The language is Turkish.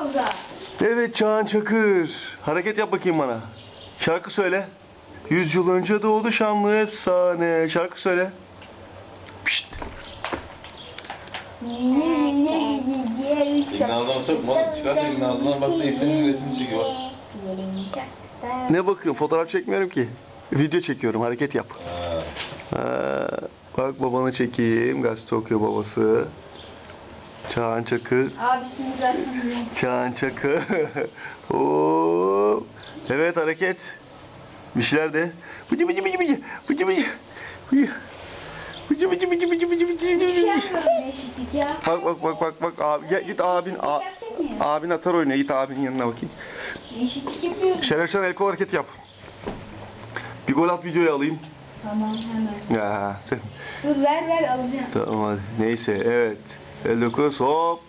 yolda. Evet Çağan Çakır. Hareket yap bakayım bana. Şarkı söyle. Yüz yıl önce doğdu şanlı efsane. Şarkı söyle. Pişt. Elini ağzına sokma oğlum. Çıkart elini ağzından bak senin resmini çekiyor. Ne bakıyorsun? Fotoğraf çekmiyorum ki. Video çekiyorum. Hareket yap. Ha. Ha, bak babanı çekeyim. Gazete okuyor babası. Çağan Çakır. Abisini zaten. Çağan Çakır. Oo. Evet hareket. Bir şeyler de. Bıcı bıcı bıcı bıcı. Bıcı bıcı. Bıcı. Bıcı bıcı bıcı bıcı bıcı bıcı bıcı. Ya. Bak bak bak bak bak abi gel git abin a, abin atar oynuyor git abinin yanına bakayım. Değişiklik yapıyorum. Şerefcan el kol hareket yap. Bir gol at videoyu alayım. Tamam hemen. Ya Dur ver ver alacağım. tamam hadi. Neyse evet. et le cœur soit